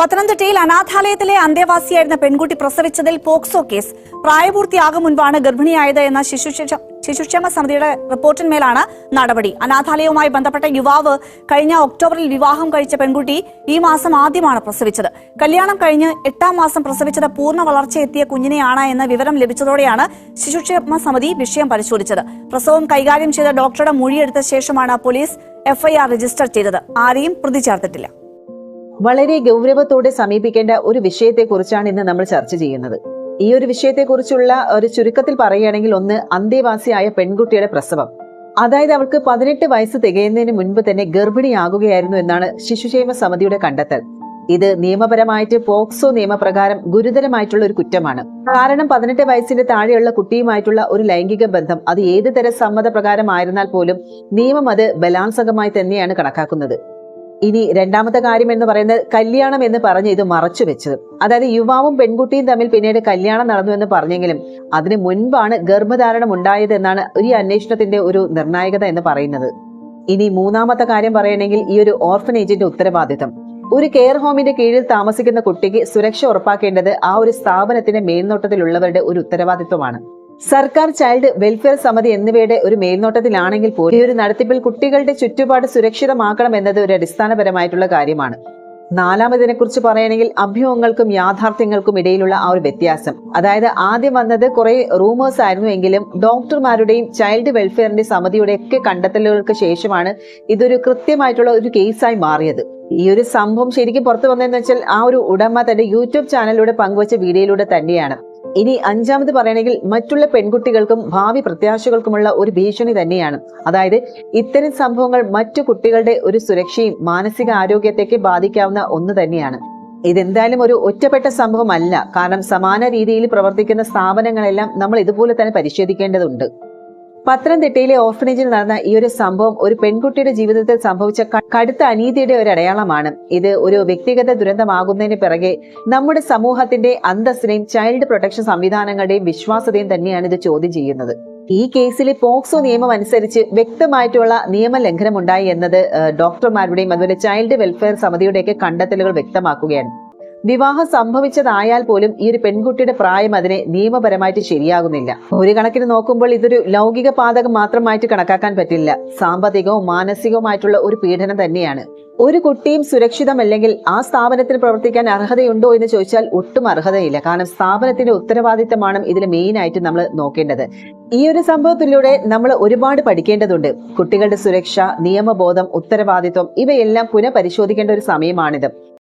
പത്തനംതിട്ടയിൽ അനാഥാലയത്തിലെ അന്തേവാസിയായിരുന്ന പെൺകുട്ടി പ്രസവിച്ചതിൽ POCSO case. പ്രായപൂർത്തിയാകും മുൻപാണ് ഗർഭിണിയായത് എന്ന ശിശുക്ഷ- ശിശുക്ഷേമ സമിതിയുടെ റിപ്പോർട്ടിന്മേലാണ് നടപടി. അനാഥാലയവുമായി ബന്ധപ്പെട്ട യുവാവ് കഴിഞ്ഞ ഒക്ടോബറിൽ വിവാഹം കഴിച്ച പെൺകുട്ടി ഈ മാസം ആദ്യമാണ് പ്രസവിച്ചത്. കല്യാണം കഴിഞ്ഞ് എട്ടാം മാസം പ്രസവിച്ചത് പൂർണ വളർച്ചയെത്തിയ കുഞ്ഞിനെയാണ് എന്ന വിവരം ലഭിച്ചതോടെയാണ് ശിശുക്ഷേമ സമിതി വിഷയം പരിശോധിച്ചത്. പ്രസവം കൈകാര്യം ചെയ്ത ഡോക്ടറുടെ മൊഴിയെടുത്ത ശേഷമാണ് പോലീസ് എഫ്ഐആർ രജിസ്റ്റർ ചെയ്തത്. ആരെയും പ്രതി ചേർത്തിട്ടില്ല. വളരെ ഗൗരവത്തോടെ സമീപിക്കേണ്ട ഒരു വിഷയത്തെക്കുറിച്ചാണ് ഇന്ന് നമ്മൾ ചർച്ച ചെയ്യുന്നത്. ഈ ഒരു വിഷയത്തെക്കുറിച്ചുള്ള ഒരു ചുരുക്കത്തിൽ പറയുകയാണെങ്കിൽ ഒന്ന് അന്തേവാസിയായ പെൺകുട്ടിയുടെ പ്രസവം. അതായത് അവൾക്ക് പതിനെട്ട് വയസ്സ് തികയുന്നതിന് മുൻപ് തന്നെ ഗർഭിണിയാകുകയായിരുന്നു എന്നാണ് ശിശുക്ഷേമ സമിതിയുടെ കണ്ടെത്തൽ. ഇത് നിയമപരമായിട്ട് പോക്സോ നിയമപ്രകാരം ഗുരുതരമായിട്ടുള്ള ഒരു കുറ്റമാണ്. കാരണം പതിനെട്ട് വയസ്സിന്റെ താഴെയുള്ള കുട്ടിയുമായിട്ടുള്ള ഒരു ലൈംഗിക ബന്ധം അത് ഏത് തരം സമ്മതപ്രകാരമായിരുന്നാൽ പോലും നിയമം അത് ബലാത്സംഗമായി തന്നെയാണ് കണക്കാക്കുന്നത്. ഇനി രണ്ടാമത്തെ കാര്യം എന്ന് പറയുന്നത് കല്യാണം എന്ന് പറഞ്ഞ് ഇത് മറച്ചു വെച്ചത്. അതായത് യുവാവും പെൺകുട്ടിയും തമ്മിൽ പിന്നീട് കല്യാണം നടന്നു എന്ന് പറഞ്ഞെങ്കിലും അതിന് മുൻപാണ് ഗർഭധാരണം ഉണ്ടായത് എന്നാണ് ഈ അന്വേഷണത്തിന്റെ ഒരു നിർണായകത എന്ന് പറയുന്നത്. ഇനി മൂന്നാമത്തെ കാര്യം പറയണമെങ്കിൽ ഈ ഒരു ഓർഫനേജിന്റെ ഉത്തരവാദിത്തം. ഒരു കെയർ ഹോമിന്റെ കീഴിൽ താമസിക്കുന്ന കുട്ടിക്ക് സുരക്ഷ ഉറപ്പാക്കേണ്ടത് ആ ഒരു സ്ഥാപനത്തിന്റെ മേൽനോട്ടത്തിലുള്ളവരുടെ ഒരു ഉത്തരവാദിത്വമാണ്. സർക്കാർ ചൈൽഡ് വെൽഫെയർ സമിതി എന്നിവയുടെ ഒരു മേൽനോട്ടത്തിലാണെങ്കിൽ പോലും ഈ ഒരു നടത്തിപ്പിൽ കുട്ടികളുടെ ചുറ്റുപാട് സുരക്ഷിതമാക്കണം എന്നത് ഒരു അടിസ്ഥാനപരമായിട്ടുള്ള കാര്യമാണ്. നാലാമതിനെ കുറിച്ച് പറയുകയാണെങ്കിൽ അഭ്യൂഹങ്ങൾക്കും യാഥാർത്ഥ്യങ്ങൾക്കും ഇടയിലുള്ള ആ ഒരു വ്യത്യാസം. അതായത് ആദ്യം വന്നത് കുറെ റൂമേഴ്സ് ആയിരുന്നു എങ്കിലും ഡോക്ടർമാരുടെയും ചൈൽഡ് വെൽഫെയറിന്റെ സമിതിയുടെ ഒക്കെ കണ്ടെത്തലുകൾക്ക് ശേഷമാണ് ഇതൊരു കൃത്യമായിട്ടുള്ള ഒരു കേസായി മാറിയത്. ഈ ഒരു സംഭവം ശരിക്കും പുറത്തു വന്നതെന്ന് വെച്ചാൽ ആ ഒരു ഉടമ തന്റെ യൂട്യൂബ് ചാനലിലൂടെ പങ്കുവച്ച വീഡിയോയിലൂടെ തന്നെയാണ്. ഇനി അഞ്ചാമത് പറയണമെങ്കിൽ മറ്റുള്ള പെൺകുട്ടികൾക്കും ഭാവി പ്രത്യാശകൾക്കുമുള്ള ഒരു ഭീഷണി തന്നെയാണ്. അതായത് ഇത്തരം സംഭവങ്ങൾ മറ്റു കുട്ടികളുടെ ഒരു സുരക്ഷയും മാനസിക ആരോഗ്യത്തേക്ക് ബാധിക്കാവുന്ന ഒന്ന് തന്നെയാണ്. ഇതെന്തായാലും ഒരു ഒറ്റപ്പെട്ട സംഭവമല്ല. കാരണം സമാന രീതിയിൽ പ്രവർത്തിക്കുന്ന സ്ഥാപനങ്ങളെല്ലാം നമ്മൾ ഇതുപോലെ തന്നെ പരിശോധിക്കേണ്ടതുണ്ട്. പത്തനംതിട്ടയിലെ ഓർഫനേജിൽ നടന്ന ഈ ഒരു സംഭവം ഒരു പെൺകുട്ടിയുടെ ജീവിതത്തിൽ സംഭവിച്ച കടുത്ത അനീതിയുടെ ഒരു അടയാളമാണ്. ഇത് ഒരു വ്യക്തിഗത ദുരന്തമാകുന്നതിന് പിറകെ നമ്മുടെ സമൂഹത്തിന്റെ അന്തസ്സിനെയും ചൈൽഡ് പ്രൊട്ടക്ഷൻ സംവിധാനങ്ങളുടെയും വിശ്വാസതയും തന്നെയാണ് ഇത് ചോദ്യം ചെയ്യുന്നത്. ഈ കേസിൽ പോക്സോ നിയമം അനുസരിച്ച് വ്യക്തമായിട്ടുള്ള നിയമലംഘനം ഉണ്ടായി എന്നത് ഡോക്ടർമാരുടെയും അതുപോലെ ചൈൽഡ് വെൽഫെയർ സമിതിയുടെയൊക്കെ കണ്ടെത്തലുകൾ വ്യക്തമാക്കുകയാണ്. വിവാഹം സംഭവിച്ചതായാൽ പോലും ഈ ഒരു പെൺകുട്ടിയുടെ പ്രായം അതിനെ നിയമപരമായിട്ട് ശരിയാകുന്നില്ല. ഒരു കണക്കിന് നോക്കുമ്പോൾ ഇതൊരു ലൗകിക പാതകം മാത്രമായിട്ട് കണക്കാക്കാൻ പറ്റില്ല. സാമ്പത്തികവും മാനസികവുമായിട്ടുള്ള ഒരു പീഡനം തന്നെയാണ്. ഒരു കുട്ടിയും സുരക്ഷിതമല്ലെങ്കിൽ ആ സ്ഥാപനത്തിൽ പ്രവർത്തിക്കാൻ അർഹതയുണ്ടോ എന്ന് ചോദിച്ചാൽ ഒട്ടും അർഹതയില്ല. കാരണം സ്ഥാപനത്തിന്റെ ഉത്തരവാദിത്തമാണ് ഇതിൽ മെയിൻ ആയിട്ട് നമ്മൾ നോക്കേണ്ടത്. ഈ ഒരു സംഭവത്തിലൂടെ നമ്മൾ ഒരുപാട് പഠിക്കേണ്ടതുണ്ട്. കുട്ടികളുടെ സുരക്ഷ നിയമബോധം ഉത്തരവാദിത്വം ഇവയെല്ലാം പുനഃപരിശോധിക്കേണ്ട ഒരു സമയമാണിത്.